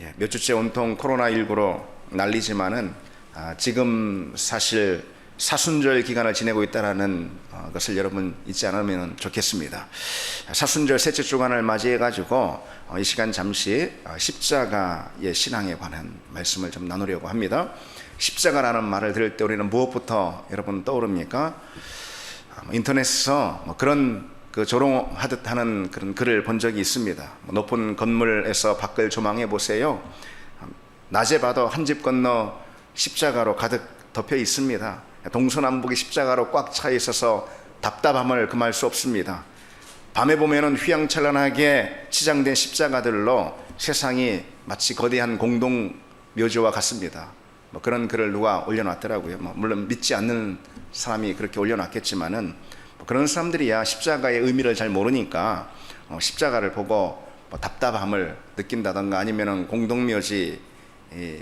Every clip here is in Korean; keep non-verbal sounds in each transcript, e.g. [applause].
예, 몇 주째 온통 코로나19로 난리지만은 아, 지금 사실 사순절 기간을 지내고 있다라는 어, 것을 여러분 잊지 않으면 좋겠습니다. 사순절 셋째 주간을 맞이해 가지고 어, 이 시간 잠시 어, 십자가의 신앙에 관한 말씀을 좀 나누려고 합니다. 십자가라는 말을 들을 때 우리는 무엇부터 여러분 떠오릅니까? 아, 뭐 인터넷에서 뭐 그런 그 조롱하듯 하는 그런 글을 본 적이 있습니다. 뭐 높은 건물에서 밖을 조망해 보세요. 낮에 봐도 한 집 건너 십자가로 가득 덮여 있습니다. 동서남북이 십자가로 꽉 차 있어서 답답함을 금할 수 없습니다. 밤에 보면은 휘황찬란하게 치장된 십자가들로 세상이 마치 거대한 공동 묘지와 같습니다. 뭐 그런 글을 누가 올려놨더라고요. 뭐 물론 믿지 않는 사람이 그렇게 올려놨겠지만은 뭐 그런 사람들이야 십자가의 의미를 잘 모르니까 어, 십자가를 보고 뭐 답답함을 느낀다든가 아니면은 공동묘지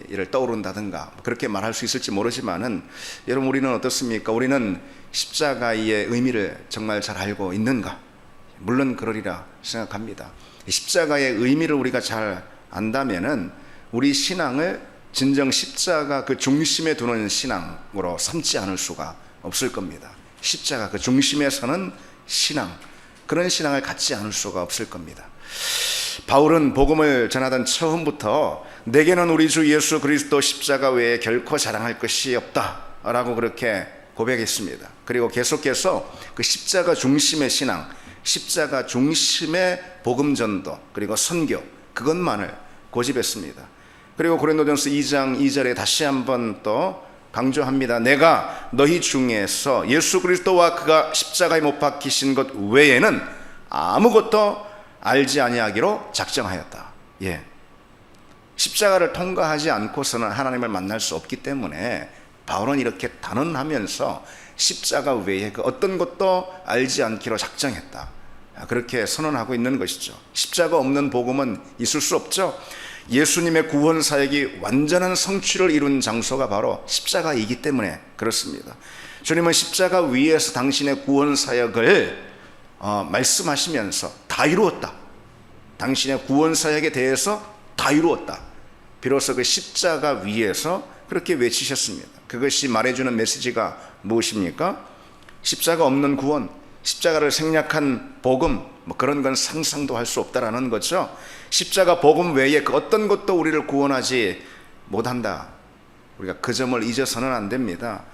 이를 떠오른다든가 뭐 그렇게 말할 수 있을지 모르지만은 여러분 우리는 어떻습니까? 우리는 십자가의 의미를 정말 잘 알고 있는가? 물론 그러리라 생각합니다. 십자가의 의미를 우리가 잘 안다면은 우리 신앙을 진정 십자가 그 중심에 두는 신앙으로 삼지 않을 수가 없을 겁니다. 십자가 그 중심에 서는 신앙 그런 신앙을 갖지 않을 수가 없을 겁니다. 바울은 복음을 전하던 처음부터 내게는 우리 주 예수 그리스도 십자가 외에 결코 자랑할 것이 없다라고 그렇게 고백했습니다. 그리고 계속해서 그 십자가 중심의 신앙, 십자가 중심의 복음 전도 그리고 선교 그것만을 고집했습니다. 그리고 고린도전서 2장 2절에 다시 한번 또 강조합니다. 내가 너희 중에서 예수 그리스도와 그가 십자가에 못 박히신 것 외에는 아무것도 알지 아니하기로 작정하였다. 예. 십자가를 통과하지 않고서는 하나님을 만날 수 없기 때문에 바울은 이렇게 단언하면서 십자가 외에 그 어떤 것도 알지 않기로 작정했다. 그렇게 선언하고 있는 것이죠. 십자가 없는 복음은 있을 수 없죠. 예수님의 구원 사역이 완전한 성취를 이룬 장소가 바로 십자가이기 때문에 그렇습니다. 주님은 십자가 위에서 당신의 구원 사역을 어, 말씀하시면서 다 이루었다. 당신의 구원 사역에 대해서 다 이루었다. 비로소 그 십자가 위에서 그렇게 외치셨습니다. 그것이 말해주는 메시지가 무엇입니까? 십자가 없는 구원, 십자가를 생략한 복음, 뭐 그런 건 상상도 할 수 없다라는 거죠. 십자가 복음 외에 그 어떤 것도 우리를 구원하지 못한다. 우리가 그 점을 잊어서는 안 됩니다.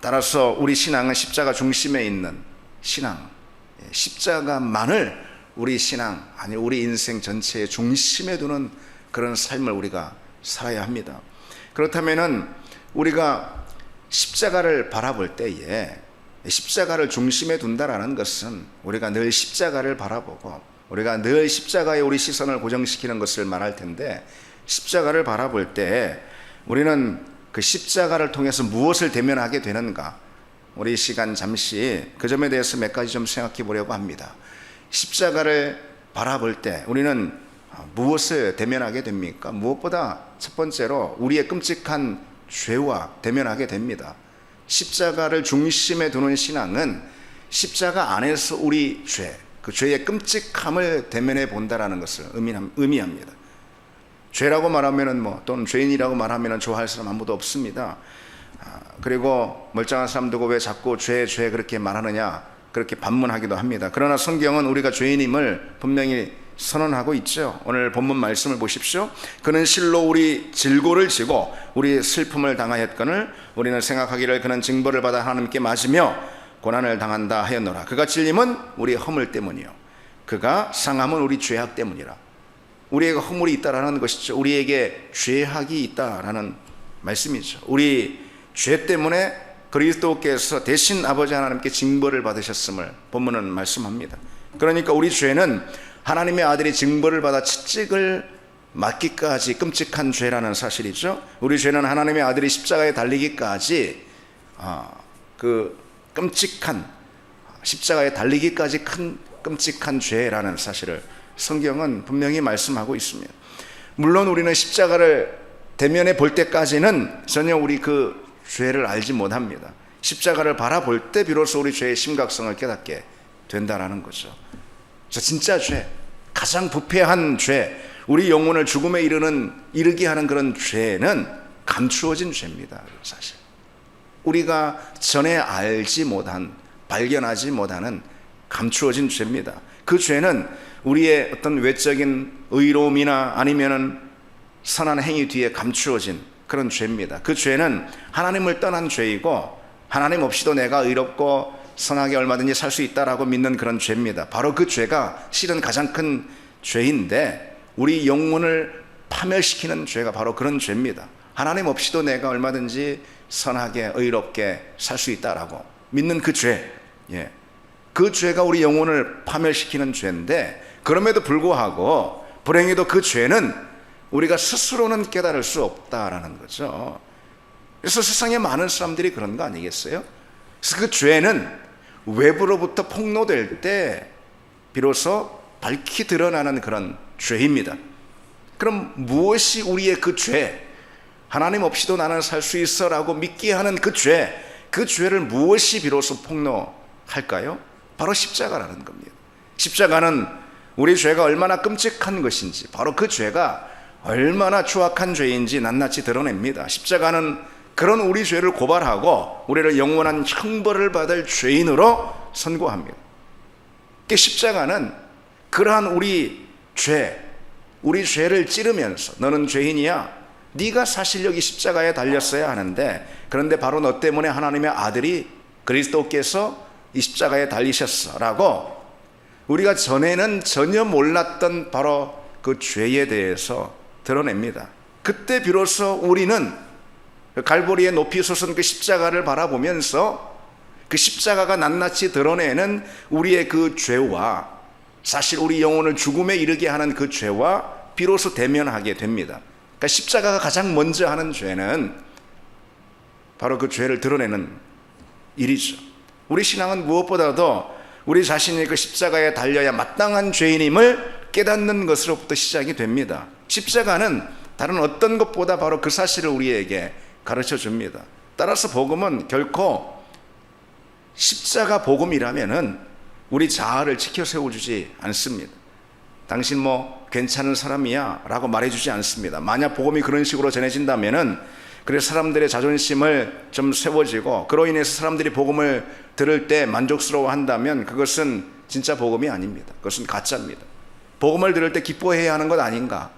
따라서 우리 신앙은 십자가 중심에 있는 신앙, 예, 십자가만을 우리 신앙, 아니 우리 인생 전체의 중심에 두는 그런 삶을 우리가 살아야 합니다. 그렇다면은 우리가 십자가를 바라볼 때에 십자가를 중심에 둔다라는 것은 우리가 늘 십자가를 바라보고 우리가 늘 십자가에 우리 시선을 고정시키는 것을 말할 텐데 십자가를 바라볼 때 우리는 그 십자가를 통해서 무엇을 대면하게 되는가? 우리 시간 잠시 그 점에 대해서 몇 가지 좀 생각해 보려고 합니다. 십자가를 바라볼 때 우리는 무엇을 대면하게 됩니까? 무엇보다 첫 번째로 우리의 끔찍한 죄와 대면하게 됩니다. 십자가를 중심에 두는 신앙은 십자가 안에서 우리 죄, 그 죄의 끔찍함을 대면해 본다라는 것을 의미합니다. 죄라고 말하면은 뭐 또는 죄인이라고 말하면은 좋아할 사람 아무도 없습니다. 아, 그리고 멀쩡한 사람 두고 왜 자꾸 죄, 죄 그렇게 말하느냐 그렇게 반문하기도 합니다. 그러나 성경은 우리가 죄인임을 분명히 선언하고 있죠. 오늘 본문 말씀을 보십시오. 그는 실로 우리 질고를 지고 우리 슬픔을 당하였거늘 우리는 생각하기를 그는 징벌을 받아 하나님께 맞으며 고난을 당한다 하였노라. 그가 찔림은 우리 허물 때문이요. 그가 상함은 우리 죄악 때문이라. 우리에게 허물이 있다라는 것이죠. 우리에게 죄악이 있다라는 말씀이죠. 우리 죄 때문에 그리스도께서 대신 아버지 하나님께 징벌을 받으셨음을 본문은 말씀합니다. 그러니까 우리 죄는 하나님의 아들이 징벌을 받아 채찍을 맞기까지 끔찍한 죄라는 사실이죠. 우리 죄는 하나님의 아들이 십자가에 달리기까지 아, 그 끔찍한 십자가에 달리기까지 큰 끔찍한 죄라는 사실을 성경은 분명히 말씀하고 있습니다. 물론 우리는 십자가를 대면에 볼 때까지는 전혀 우리 그 죄를 알지 못합니다. 십자가를 바라볼 때 비로소 우리 죄의 심각성을 깨닫게 된다라는 거죠. 저 진짜 죄, 가장 부패한 죄, 우리 영혼을 죽음에 이르는 이르게 하는 그런 죄는 감추어진 죄입니다. 사실 우리가 전에 알지 못한 발견하지 못하는 감추어진 죄입니다. 그 죄는 우리의 어떤 외적인 의로움이나 아니면은 선한 행위 뒤에 감추어진 그런 죄입니다. 그 죄는 하나님을 떠난 죄이고 하나님 없이도 내가 의롭고 선하게 얼마든지 살 수 있다라고 믿는 그런 죄입니다. 바로 그 죄가 실은 가장 큰 죄인데 우리 영혼을 파멸시키는 죄가 바로 그런 죄입니다. 하나님 없이도 내가 얼마든지 선하게 의롭게 살 수 있다라고 믿는 그 죄. 예. 그 죄가 우리 영혼을 파멸시키는 죄인데 그럼에도 불구하고 불행히도 그 죄는 우리가 스스로는 깨달을 수 없다라는 거죠. 그래서 세상에 많은 사람들이 그런 거 아니겠어요? 그래서 그 죄는 외부로부터 폭로될 때 비로소 밝히 드러나는 그런 죄입니다. 그럼 무엇이 우리의 그 죄, 하나님 없이도 나는 살 수 있어 라고 믿게 하는 그 죄, 그 죄를 무엇이 비로소 폭로할까요? 바로 십자가라는 겁니다. 십자가는 우리 죄가 얼마나 끔찍한 것인지, 바로 그 죄가 얼마나 추악한 죄인지 낱낱이 드러냅니다. 십자가는 그런 우리 죄를 고발하고 우리를 영원한 형벌을 받을 죄인으로 선고합니다. 그 십자가는 그러한 우리 죄, 우리 죄를 찌르면서 너는 죄인이야. 네가 사실 여기 십자가에 달렸어야 하는데 그런데 바로 너 때문에 하나님의 아들이 그리스도께서 이 십자가에 달리셨어라고 우리가 전에는 전혀 몰랐던 바로 그 죄에 대해서 드러냅니다. 그때 비로소 우리는 그 갈보리에 높이 솟은 그 십자가를 바라보면서 그 십자가가 낱낱이 드러내는 우리의 그 죄와 사실 우리 영혼을 죽음에 이르게 하는 그 죄와 비로소 대면하게 됩니다. 그러니까 십자가가 가장 먼저 하는 죄는 바로 그 죄를 드러내는 일이죠. 우리 신앙은 무엇보다도 우리 자신이 그 십자가에 달려야 마땅한 죄인임을 깨닫는 것으로부터 시작이 됩니다. 십자가는 다른 어떤 것보다 바로 그 사실을 우리에게 가르쳐 줍니다. 따라서 복음은 결코 십자가 복음이라면은 우리 자아를 지켜 세워주지 않습니다. 당신 뭐 괜찮은 사람이야 라고 말해주지 않습니다. 만약 복음이 그런 식으로 전해진다면은 그래서 사람들의 자존심을 좀 세워지고 그로 인해서 사람들이 복음을 들을 때 만족스러워 한다면 그것은 진짜 복음이 아닙니다. 그것은 가짜입니다. 복음을 들을 때 기뻐해야 하는 것 아닌가?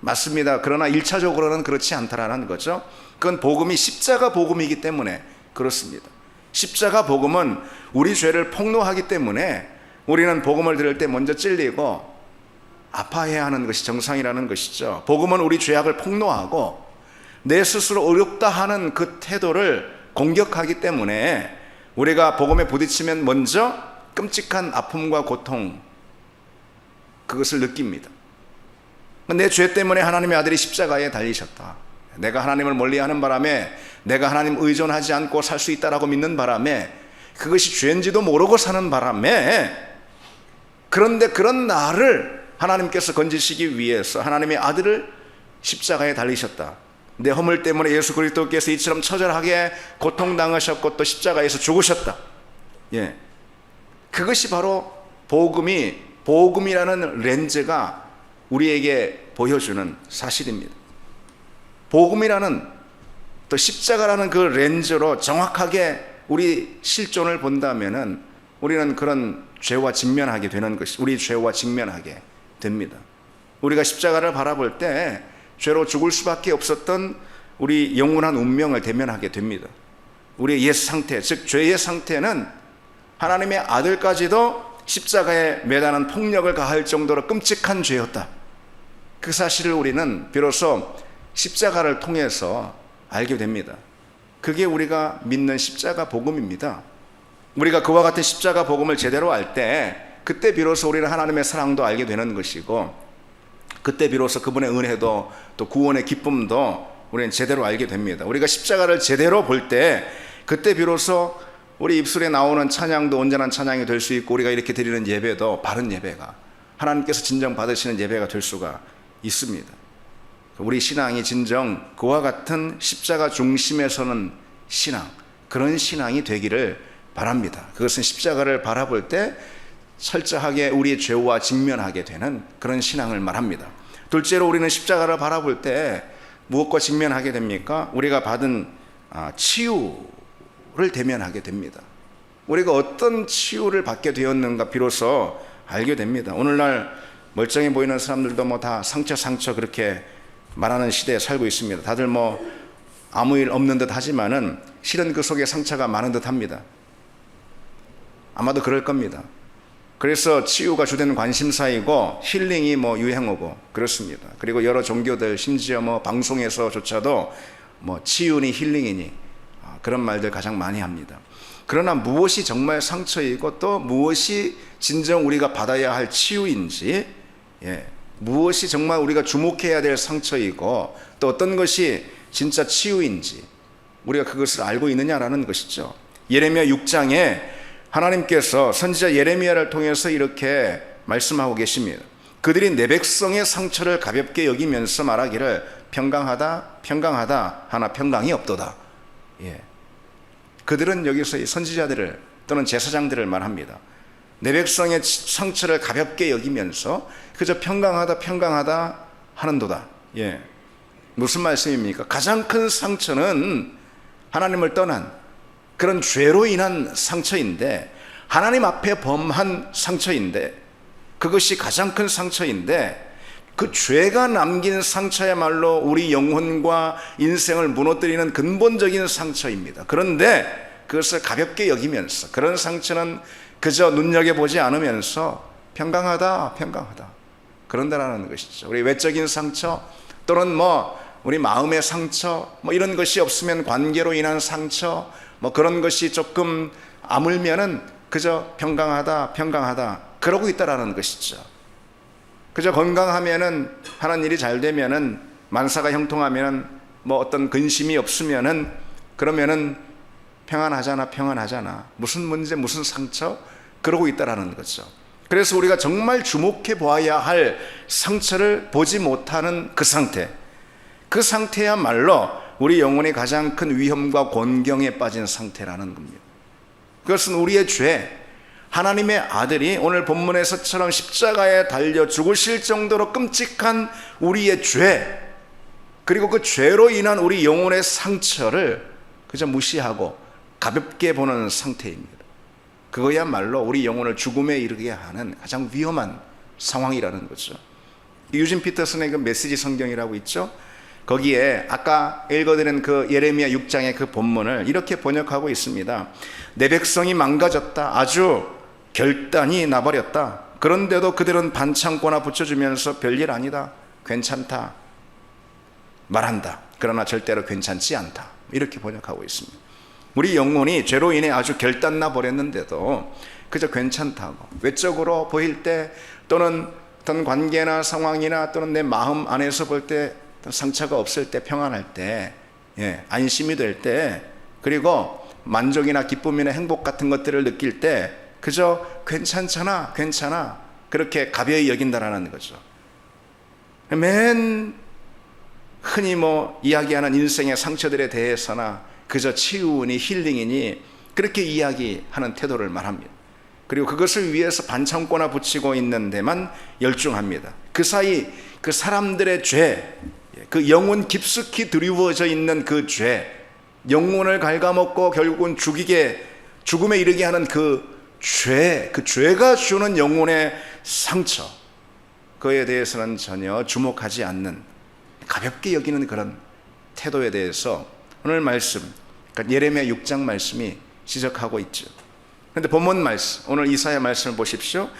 맞습니다. 그러나 일차적으로는 그렇지 않다라는 거죠. 그건 복음이 십자가 복음이기 때문에 그렇습니다. 십자가 복음은 우리 죄를 폭로하기 때문에 우리는 복음을 들을 때 먼저 찔리고 아파해야 하는 것이 정상이라는 것이죠. 복음은 우리 죄악을 폭로하고 내 스스로 어렵다 하는 그 태도를 공격하기 때문에 우리가 복음에 부딪히면 먼저 끔찍한 아픔과 고통 그것을 느낍니다. 내 죄 때문에 하나님의 아들이 십자가에 달리셨다. 내가 하나님을 멀리하는 바람에 내가 하나님 의존하지 않고 살 수 있다라고 믿는 바람에 그것이 죄인지도 모르고 사는 바람에 그런데 그런 나를 하나님께서 건지시기 위해서 하나님의 아들을 십자가에 달리셨다. 내 허물 때문에 예수 그리스도께서 이처럼 처절하게 고통당하셨고 또 십자가에서 죽으셨다. 예. 그것이 바로 복음이 복음이라는 렌즈가 우리에게 보여주는 사실입니다. 복음이라는 또 십자가라는 그 렌즈로 정확하게 우리 실존을 본다면은 우리는 그런 죄와 직면하게 되는 것이 우리 죄와 직면하게 됩니다. 우리가 십자가를 바라볼 때 죄로 죽을 수밖에 없었던 우리 영원한 운명을 대면하게 됩니다. 우리의 옛 상태, 즉 죄의 상태는 하나님의 아들까지도 십자가에 매다는 폭력을 가할 정도로 끔찍한 죄였다. 그 사실을 우리는 비로소 십자가를 통해서 알게 됩니다. 그게 우리가 믿는 십자가 복음입니다. 우리가 그와 같은 십자가 복음을 제대로 알 때 그때 비로소 우리는 하나님의 사랑도 알게 되는 것이고 그때 비로소 그분의 은혜도 또 구원의 기쁨도 우리는 제대로 알게 됩니다. 우리가 십자가를 제대로 볼 때 그때 비로소 우리 입술에 나오는 찬양도 온전한 찬양이 될 수 있고 우리가 이렇게 드리는 예배도 바른 예배가 하나님께서 진정 받으시는 예배가 될 수가 있습니다. 우리 신앙이 진정 그와 같은 십자가 중심에 서는 신앙, 그런 신앙이 되기를 바랍니다. 그것은 십자가를 바라볼 때 철저하게 우리의 죄와 직면하게 되는 그런 신앙을 말합니다. 둘째로 우리는 십자가를 바라볼 때 무엇과 직면하게 됩니까? 우리가 받은 아, 치유를 대면하게 됩니다. 우리가 어떤 치유를 받게 되었는가 비로소 알게 됩니다. 오늘날 멀쩡해 보이는 사람들도 뭐 다 상처 상처 그렇게 말하는 시대에 살고 있습니다. 다들 뭐 아무 일 없는 듯 하지만은 실은 그 속에 상처가 많은 듯 합니다. 아마도 그럴 겁니다. 그래서 치유가 주된 관심사이고 힐링이 뭐 유행어고 그렇습니다. 그리고 여러 종교들 심지어 뭐 방송에서조차도 뭐 치유니 힐링이니 아, 그런 말들 가장 많이 합니다. 그러나 무엇이 정말 상처이고 또 무엇이 진정 우리가 받아야 할 치유인지 예, 무엇이 정말 우리가 주목해야 될 상처이고 또 어떤 것이 진짜 치유인지 우리가 그것을 알고 있느냐라는 것이죠. 예레미야 6장에 하나님께서 선지자 예레미야를 통해서 이렇게 말씀하고 계십니다. 그들이 내 백성의 상처를 가볍게 여기면서 말하기를 평강하다, 평강하다 하나 평강이 없도다. 예. 그들은 여기서 이 선지자들을 또는 제사장들을 말합니다. 내 백성의 상처를 가볍게 여기면서 그저 평강하다, 평강하다 하는도다. 예. 무슨 말씀입니까? 가장 큰 상처는 하나님을 떠난 그런 죄로 인한 상처인데 하나님 앞에 범한 상처인데 그것이 가장 큰 상처인데 그 죄가 남긴 상처야말로 우리 영혼과 인생을 무너뜨리는 근본적인 상처입니다. 그런데 그것을 가볍게 여기면서 그런 상처는 그저 눈여겨보지 않으면서 평강하다, 평강하다. 그런다라는 것이죠. 우리 외적인 상처 또는 뭐 우리 마음의 상처 뭐 이런 것이 없으면 관계로 인한 상처 뭐 그런 것이 조금 아물면은 그저 평강하다 평강하다 그러고 있다라는 것이죠. 그저 건강하면은 하는 일이 잘 되면은 만사가 형통하면은 뭐 어떤 근심이 없으면은 그러면은 평안하잖아 평안하잖아 무슨 문제 무슨 상처 그러고 있다라는 거죠. 그래서 우리가 정말 주목해 보아야 할 상처를 보지 못하는 그 상태 그 상태야말로 우리 영혼이 가장 큰 위험과 곤경에 빠진 상태라는 겁니다. 그것은 우리의 죄, 하나님의 아들이 오늘 본문에서처럼 십자가에 달려 죽으실 정도로 끔찍한 우리의 죄, 그리고 그 죄로 인한 우리 영혼의 상처를 그저 무시하고 가볍게 보는 상태입니다. 그거야말로 우리 영혼을 죽음에 이르게 하는 가장 위험한 상황이라는 거죠. 유진 피터슨의 그 메시지 성경이라고 있죠. 거기에 아까 읽어드린 그 예레미야 6장의 그 본문을 이렇게 번역하고 있습니다. 내 백성이 망가졌다. 아주 결단이 나버렸다. 그런데도 그들은 반창고나 붙여주면서 별일 아니다. 괜찮다. 말한다. 그러나 절대로 괜찮지 않다. 이렇게 번역하고 있습니다. 우리 영혼이 죄로 인해 아주 결단나 버렸는데도 그저 괜찮다고 외적으로 보일 때 또는 어떤 관계나 상황이나 또는 내 마음 안에서 볼 때 상처가 없을 때 평안할 때 예, 안심이 될 때 그리고 만족이나 기쁨이나 행복 같은 것들을 느낄 때 그저 괜찮잖아 괜찮아 그렇게 가벼이 여긴다라는 거죠. 맨 흔히 뭐 이야기하는 인생의 상처들에 대해서나 그저 치유니 힐링이니 그렇게 이야기하는 태도를 말합니다. 그리고 그것을 위해서 반창고나 붙이고 있는 데만 열중합니다. 그 사이 그 사람들의 죄 그 영혼 깊숙이 드리워져 있는 그 죄, 영혼을 갉아먹고 결국은 죽이게 죽음에 이르게 하는 그 죄, 그 죄가 주는 영혼의 상처, 그에 대해서는 전혀 주목하지 않는 가볍게 여기는 그런 태도에 대해서 오늘 말씀, 그러니까 예레미야 6장 말씀이 지적하고 있죠. 그런데 본문 말씀, 오늘 이사야 말씀을 보십시오.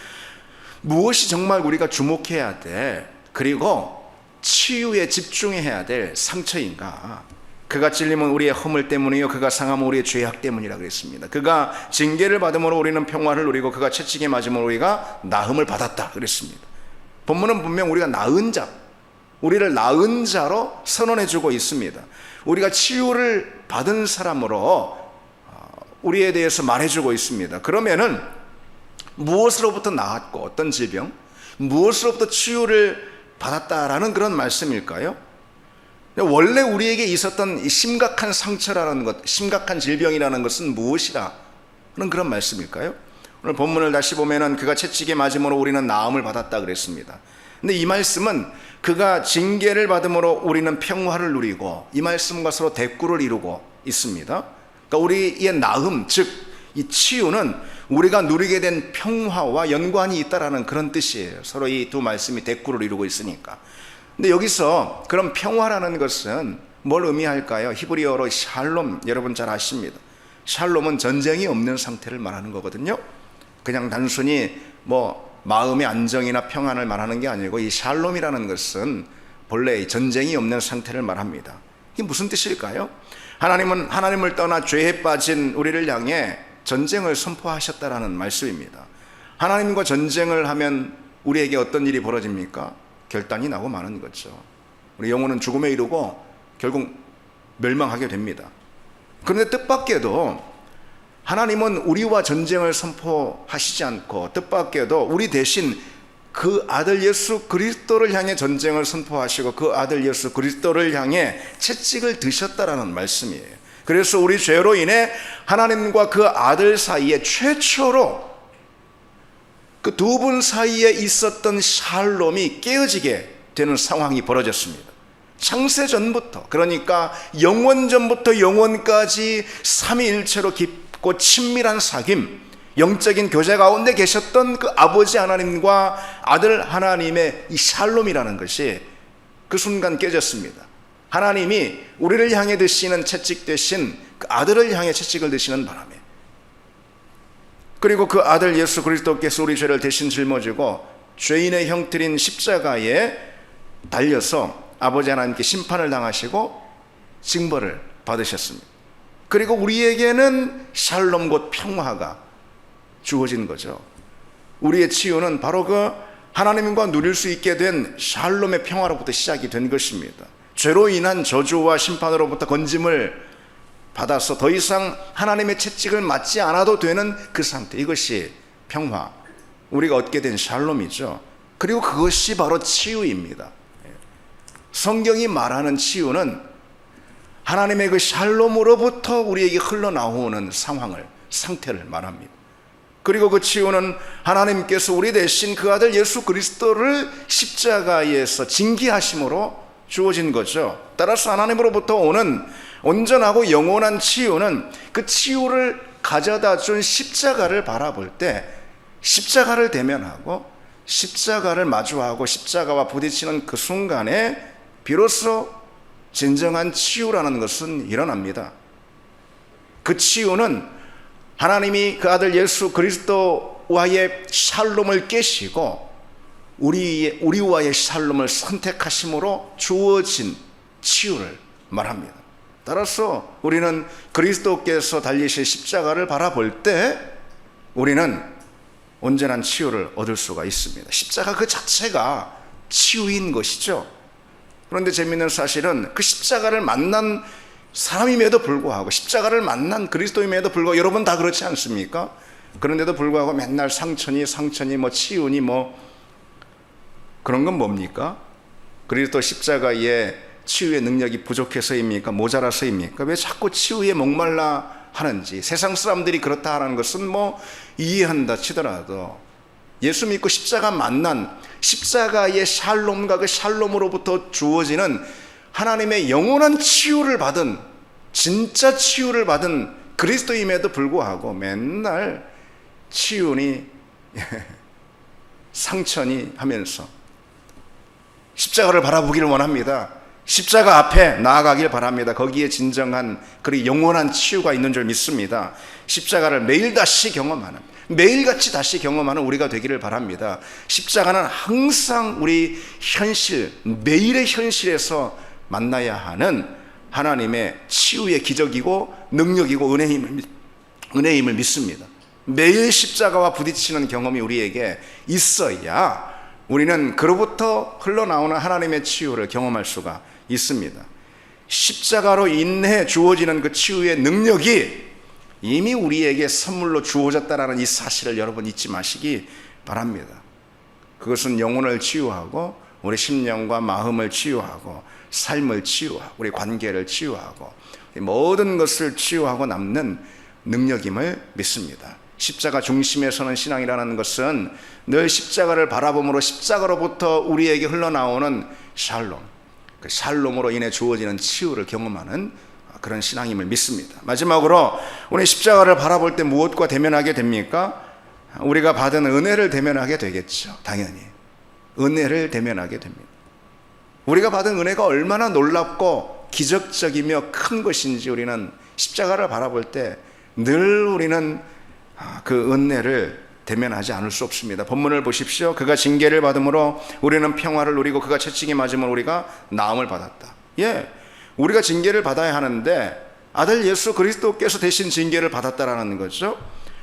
무엇이 정말 우리가 주목해야 돼? 그리고 치유에 집중해야 될 상처인가? 그가 찔림은 우리의 허물 때문이요 그가 상함은 우리의 죄악 때문이라 그랬습니다. 그가 징계를 받음으로 우리는 평화를 누리고 그가 채찍에 맞음으로 우리가 나음을 받았다 그랬습니다. 본문은 분명 우리가 나은 자, 우리를 나은 자로 선언해 주고 있습니다. 우리가 치유를 받은 사람으로 어, 우리에 대해서 말해 주고 있습니다. 그러면은 무엇으로부터 나았고 어떤 질병, 무엇으로부터 치유를 받았다라는 그런 말씀일까요? 원래 우리에게 있었던 심각한 상처라는 것, 심각한 질병이라는 것은 무엇이라 는 그런 말씀일까요? 오늘 본문을 다시 보면은 그가 채찍에 맞음으로 우리는 나음을 받았다 그랬습니다. 근데 이 말씀은 그가 징계를 받음으로 우리는 평화를 누리고 이 말씀과 서로 대꾸를 이루고 있습니다. 그러니까 우리의 나음, 즉 이 치유는 우리가 누리게 된 평화와 연관이 있다라는 그런 뜻이에요. 서로 이 두 말씀이 대꾸를 이루고 있으니까. 근데 여기서 그런 평화라는 것은 뭘 의미할까요? 히브리어로 샬롬 여러분 잘 아십니다. 샬롬은 전쟁이 없는 상태를 말하는 거거든요. 그냥 단순히 뭐 마음의 안정이나 평안을 말하는 게 아니고 이 샬롬이라는 것은 본래 전쟁이 없는 상태를 말합니다. 이게 무슨 뜻일까요? 하나님은 하나님을 떠나 죄에 빠진 우리를 향해 전쟁을 선포하셨다라는 말씀입니다. 하나님과 전쟁을 하면 우리에게 어떤 일이 벌어집니까? 결단이 나고 마는 거죠. 우리 영혼은 죽음에 이르고 결국 멸망하게 됩니다. 그런데 뜻밖에도 하나님은 우리와 전쟁을 선포하시지 않고 뜻밖에도 우리 대신 그 아들 예수 그리스도를 향해 전쟁을 선포하시고 그 아들 예수 그리스도를 향해 채찍을 드셨다라는 말씀이에요. 그래서 우리 죄로 인해 하나님과 그 아들 사이에 최초로 그 두 분 사이에 있었던 샬롬이 깨어지게 되는 상황이 벌어졌습니다. 창세 전부터 그러니까 영원 전부터 영원까지 삼위일체로 깊 고 친밀한 사귐, 영적인 교제 가운데 계셨던 그 아버지 하나님과 아들 하나님의 이 샬롬이라는 것이 그 순간 깨졌습니다. 하나님이 우리를 향해 드시는 채찍 대신 그 아들을 향해 채찍을 드시는 바람에 그리고 그 아들 예수 그리스도께서 우리 죄를 대신 짊어지고 죄인의 형틀인 십자가에 달려서 아버지 하나님께 심판을 당하시고 징벌을 받으셨습니다. 그리고 우리에게는 샬롬 곧 평화가 주어진 거죠. 우리의 치유는 바로 그 하나님과 누릴 수 있게 된 샬롬의 평화로부터 시작이 된 것입니다. 죄로 인한 저주와 심판으로부터 건짐을 받아서 더 이상 하나님의 채찍을 맞지 않아도 되는 그 상태. 이것이 평화. 우리가 얻게 된 샬롬이죠. 그리고 그것이 바로 치유입니다. 성경이 말하는 치유는 하나님의 그 샬롬으로부터 우리에게 흘러나오는 상황을, 상태를 말합니다. 그리고 그 치유는 하나님께서 우리 대신 그 아들 예수 그리스도를 십자가에서 징계하심으로 주어진 거죠. 따라서 하나님으로부터 오는 온전하고 영원한 치유는 그 치유를 가져다 준 십자가를 바라볼 때 십자가를 대면하고 십자가를 마주하고 십자가와 부딪히는 그 순간에 비로소 진정한 치유라는 것은 일어납니다. 그 치유는 하나님이 그 아들 예수 그리스도와의 샬롬을 깨시고 우리 우리와의 샬롬을 선택하심으로 주어진 치유를 말합니다. 따라서 우리는 그리스도께서 달리신 십자가를 바라볼 때 우리는 온전한 치유를 얻을 수가 있습니다. 십자가 그 자체가 치유인 것이죠. 그런데 재미있는 사실은 그 십자가를 만난 사람임에도 불구하고 십자가를 만난 그리스도임에도 불구하고 여러분 다 그렇지 않습니까? 그런데도 불구하고 맨날 상처니 상처니 뭐 치유니 뭐 그런 건 뭡니까? 그리스도 십자가의 치유의 능력이 부족해서입니까? 모자라서입니까? 왜 자꾸 치유에 목말라 하는지 세상 사람들이 그렇다 하는 것은 뭐 이해한다 치더라도 예수 믿고 십자가 만난 십자가의 샬롬과 그 샬롬으로부터 주어지는 하나님의 영원한 치유를 받은 진짜 치유를 받은 그리스도임에도 불구하고 맨날 치유니 [laughs] 상처니 하면서 십자가를 바라보기를 원합니다. 십자가 앞에 나아가길 바랍니다. 거기에 진정한 그리 영원한 치유가 있는 줄 믿습니다. 십자가를 매일 다시 경험하는 매일같이 다시 경험하는 우리가 되기를 바랍니다. 십자가는 항상 우리 현실 매일의 현실에서 만나야 하는 하나님의 치유의 기적이고 능력이고 은혜임을, 은혜임을 믿습니다. 매일 십자가와 부딪히는 경험이 우리에게 있어야 우리는 그로부터 흘러나오는 하나님의 치유를 경험할 수가 있습니다. 십자가로 인해 주어지는 그 치유의 능력이 이미 우리에게 선물로 주어졌다라는 이 사실을 여러분 잊지 마시기 바랍니다. 그것은 영혼을 치유하고 우리 심령과 마음을 치유하고 삶을 치유하고 우리 관계를 치유하고 모든 것을 치유하고 남는 능력임을 믿습니다. 십자가 중심에 서는 신앙이라는 것은 늘 십자가를 바라봄으로 십자가로부터 우리에게 흘러나오는 샬롬, 그 샬롬으로 인해 주어지는 치유를 경험하는 그런 신앙임을 믿습니다. 마지막으로 우리 십자가를 바라볼 때 무엇과 대면하게 됩니까? 우리가 받은 은혜를 대면하게 되겠죠. 당연히. 은혜를 대면하게 됩니다. 우리가 받은 은혜가 얼마나 놀랍고 기적적이며 큰 것인지 우리는 십자가를 바라볼 때 늘 우리는 아, 그 은혜를 대면하지 않을 수 없습니다. 본문을 보십시오. 그가 징계를 받음으로 우리는 평화를 누리고 그가 채찍에 맞으면 우리가 나음을 받았다. 예. 우리가 징계를 받아야 하는데 아들 예수 그리스도께서 대신 징계를 받았다라는 거죠.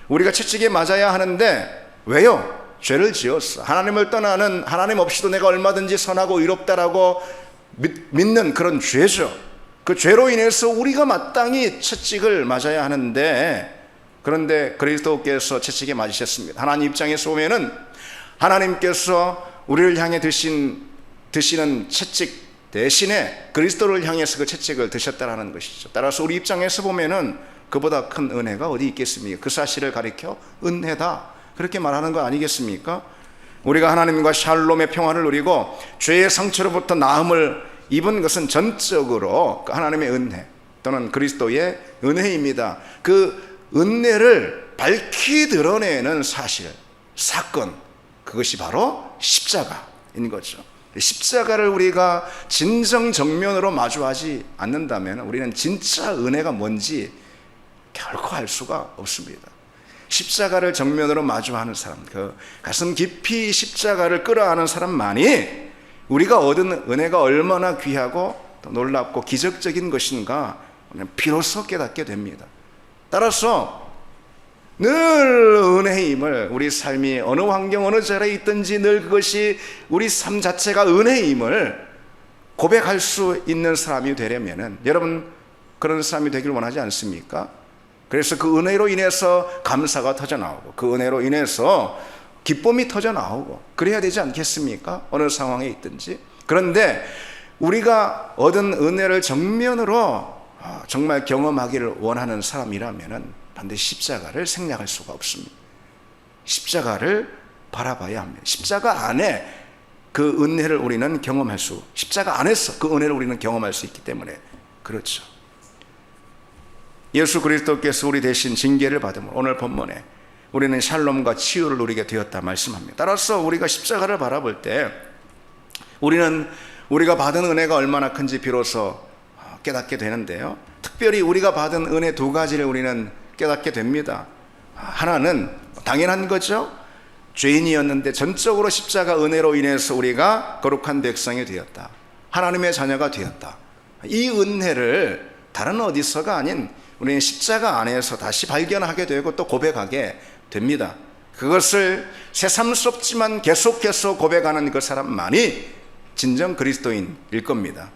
우리가 채찍에 맞아야 하는데 왜요? 죄를 지었어. 하나님을 떠나는 하나님 없이도 내가 얼마든지 선하고 의롭다라고 믿, 믿는 그런 죄죠. 그 죄로 인해서 우리가 마땅히 채찍을 맞아야 하는데 그런데 그리스도께서 채찍에 맞으셨습니다. 하나님 입장에서 보면은 하나님께서 우리를 향해 드신 드시는 채찍 대신에 그리스도를 향해서 그 채찍을 드셨다라는 것이죠. 따라서 우리 입장에서 보면은 그보다 큰 은혜가 어디 있겠습니까? 그 사실을 가리켜 은혜다. 그렇게 말하는 거 아니겠습니까? 우리가 하나님과 샬롬의 평화를 누리고 죄의 상처로부터 나음을 입은 것은 전적으로 그 하나님의 은혜 또는 그리스도의 은혜입니다. 그 은혜를 밝히 드러내는 사실, 사건, 그것이 바로 십자가인 거죠. 십자가를 우리가 진정 정면으로 마주하지 않는다면 우리는 진짜 은혜가 뭔지 결코 알 수가 없습니다. 십자가를 정면으로 마주하는 사람, 그 가슴 깊이 십자가를 끌어안는 사람만이 우리가 얻은 은혜가 얼마나 귀하고 또 놀랍고 기적적인 것인가 비로소 깨닫게 됩니다. 따라서 늘 은혜의 힘을 우리 삶이 어느 환경 어느 자리에 있든지 늘 그것이 우리 삶 자체가 은혜의 힘을 고백할 수 있는 사람이 되려면은 여러분 그런 사람이 되길 원하지 않습니까? 그래서 그 은혜로 인해서 감사가 터져 나오고 그 은혜로 인해서 기쁨이 터져 나오고 그래야 되지 않겠습니까? 어느 상황에 있든지. 그런데 우리가 얻은 은혜를 정면으로 정말 경험하기를 원하는 사람이라면은 반드시 십자가를 생략할 수가 없습니다. 십자가를 바라봐야 합니다. 십자가 안에 그 은혜를 우리는 경험할 수, 십자가 안에서 그 은혜를 우리는 경험할 수 있기 때문에 그렇죠. 예수 그리스도께서 우리 대신 징계를 받음으로 오늘 본문에 우리는 샬롬과 치유를 누리게 되었다 말씀합니다. 따라서 우리가 십자가를 바라볼 때 우리는 우리가 받은 은혜가 얼마나 큰지 비로소 깨닫게 되는데요. 특별히 우리가 받은 은혜 두 가지를 우리는 깨닫게 됩니다. 하나는 당연한 거죠. 죄인이었는데 전적으로 십자가 은혜로 인해서 우리가 거룩한 백성이 되었다. 하나님의 자녀가 되었다. 이 은혜를 다른 어디서가 아닌 우리는 십자가 안에서 다시 발견하게 되고 또 고백하게 됩니다. 그것을 새삼스럽지만 계속해서 고백하는 그 사람만이 진정 그리스도인일 겁니다.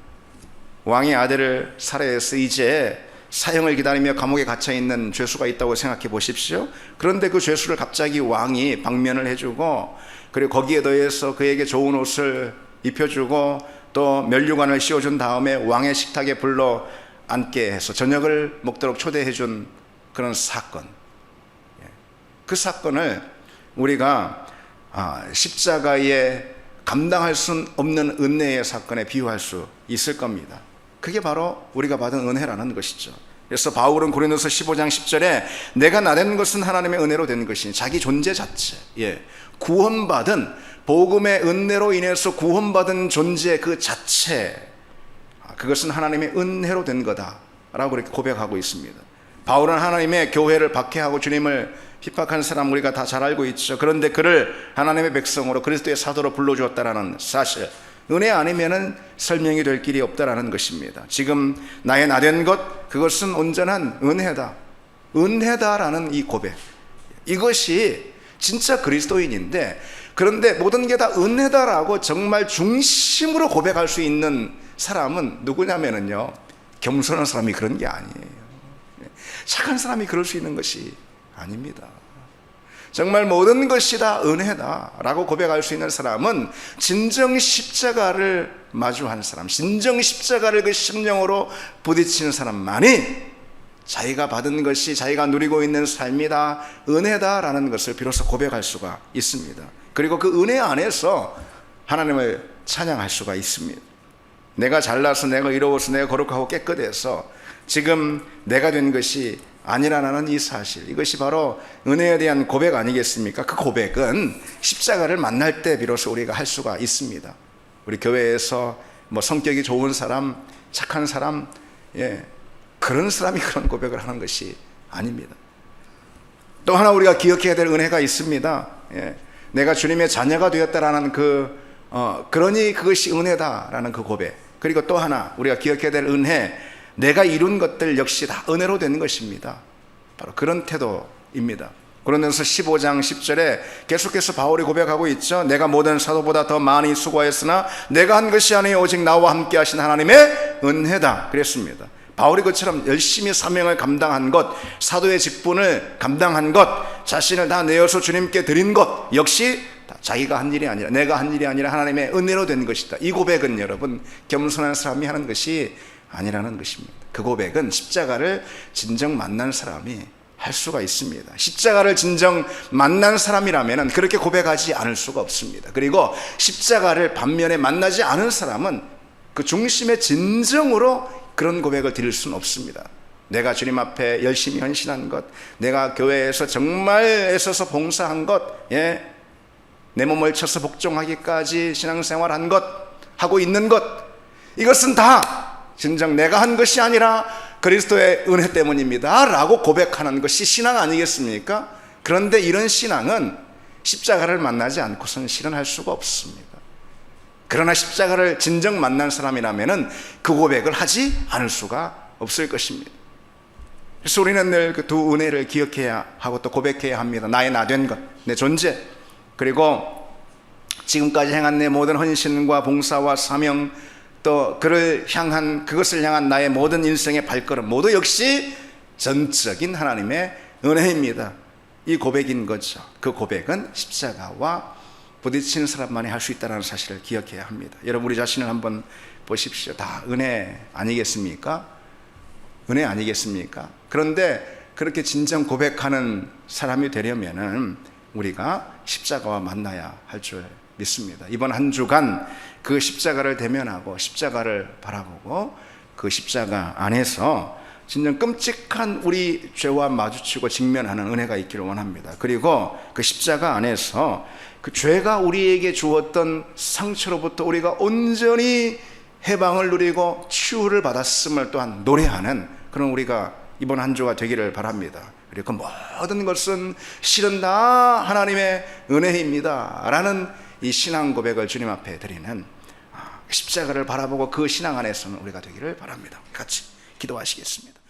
왕의 아들을 살해해서 이제 사형을 기다리며 감옥에 갇혀 있는 죄수가 있다고 생각해 보십시오. 그런데 그 죄수를 갑자기 왕이 방면을 해주고 그리고 거기에 더해서 그에게 좋은 옷을 입혀주고 또 면류관을 씌워준 다음에 왕의 식탁에 불러 앉게 해서 저녁을 먹도록 초대해준 그런 사건. 그 사건을 우리가 아, 십자가에 감당할 수 없는 은혜의 사건에 비유할 수 있을 겁니다. 그게 바로 우리가 받은 은혜라는 것이죠. 그래서 바울은 고린도서 15장 10절에 내가 나된 것은 하나님의 은혜로 된 것이니 자기 존재 자체, 예, 구원받은 복음의 은혜로 인해서 구원받은 존재 그 자체, 아, 그것은 하나님의 은혜로 된 거다라고 그렇게 고백하고 있습니다. 바울은 하나님의 교회를 박해하고 주님을 핍박한 사람 우리가 다 잘 알고 있죠. 그런데 그를 하나님의 백성으로 그리스도의 사도로 불러주었다라는 사실. 은혜 아니면은 설명이 될 길이 없다라는 것입니다. 지금 나의 나된 것 그것은 온전한 은혜다. 은혜다라는 이 고백. 이것이 진짜 그리스도인인데 그런데 모든 게 다 은혜다라고 정말 중심으로 고백할 수 있는 사람은 누구냐면은요. 겸손한 사람이 그런 게 아니에요. 착한 사람이 그럴 수 있는 것이 아닙니다. 정말 모든 것이 다 은혜다 라고 고백할 수 있는 사람은 진정 십자가를 마주하는 사람, 진정 십자가를 그 심령으로 부딪히는 사람만이 자기가 받은 것이 자기가 누리고 있는 삶이다, 은혜다라는 것을 비로소 고백할 수가 있습니다. 그리고 그 은혜 안에서 하나님을 찬양할 수가 있습니다. 내가 잘나서 내가 이로워서 내가 거룩하고 깨끗해서 지금 내가 된 것이 아니라는 이 사실 이것이 바로 은혜에 대한 고백 아니겠습니까? 그 고백은 십자가를 만날 때 비로소 우리가 할 수가 있습니다. 우리 교회에서 뭐 성격이 좋은 사람, 착한 사람, 예, 그런 사람이 그런 고백을 하는 것이 아닙니다. 또 하나 우리가 기억해야 될 은혜가 있습니다. 예, 내가 주님의 자녀가 되었다라는 그 어, 그러니 그것이 은혜다라는 그 고백. 그리고 또 하나 우리가 기억해야 될 은혜, 내가 이룬 것들 역시 다 은혜로 된 것입니다. 바로 그런 태도입니다. 그러면서 15장 10절에 계속해서 바울이 고백하고 있죠. 내가 모든 사도보다 더 많이 수고했으나 내가 한 것이 아니요 오직 나와 함께 하신 하나님의 은혜다. 그랬습니다. 바울이 그처럼 열심히 사명을 감당한 것, 사도의 직분을 감당한 것, 자신을 다 내어서 주님께 드린 것 역시 다 자기가 한 일이 아니라 내가 한 일이 아니라 하나님의 은혜로 된 것이다. 이 고백은 여러분 겸손한 사람이 하는 것이 아니라는 것입니다. 그 고백은 십자가를 진정 만난 사람이 할 수가 있습니다. 십자가를 진정 만난 사람이라면 그렇게 고백하지 않을 수가 없습니다. 그리고 십자가를 반면에 만나지 않은 사람은 그 중심의 진정으로 그런 고백을 드릴 수는 없습니다. 내가 주님 앞에 열심히 헌신한 것, 내가 교회에서 정말 애써서 봉사한 것, 예, 내 몸을 쳐서 복종하기까지 신앙생활한 것, 하고 있는 것, 이것은 다 진정 내가 한 것이 아니라 그리스도의 은혜 때문입니다. 라고 고백하는 것이 신앙 아니겠습니까? 그런데 이런 신앙은 십자가를 만나지 않고서는 실현할 수가 없습니다. 그러나 십자가를 진정 만난 사람이라면 그 고백을 하지 않을 수가 없을 것입니다. 그래서 우리는 늘 그 두 은혜를 기억해야 하고 또 고백해야 합니다. 나의 나된 것, 내 존재, 그리고 지금까지 행한 내 모든 헌신과 봉사와 사명, 또 그를 향한 그것을 향한 나의 모든 인생의 발걸음 모두 역시 전적인 하나님의 은혜입니다. 이 고백인 거죠. 그 고백은 십자가와 부딪히는 사람만이 할 수 있다는 사실을 기억해야 합니다. 여러분 우리 자신을 한번 보십시오. 다 은혜 아니겠습니까? 은혜 아니겠습니까? 그런데 그렇게 진정 고백하는 사람이 되려면은 우리가 십자가와 만나야 할 줄 믿습니다. 이번 한 주간 그 십자가를 대면하고 십자가를 바라보고 그 십자가 안에서 진정 끔찍한 우리 죄와 마주치고 직면하는 은혜가 있기를 원합니다. 그리고 그 십자가 안에서 그 죄가 우리에게 주었던 상처로부터 우리가 온전히 해방을 누리고 치유를 받았음을 또한 노래하는 그런 우리가 이번 한 주가 되기를 바랍니다. 그리고 그 모든 것은 실은 다 하나님의 은혜입니다. 라는 이 신앙 고백을 주님 앞에 드리는 십자가를 바라보고 그 신앙 안에서는 우리가 되기를 바랍니다. 같이 기도하시겠습니다.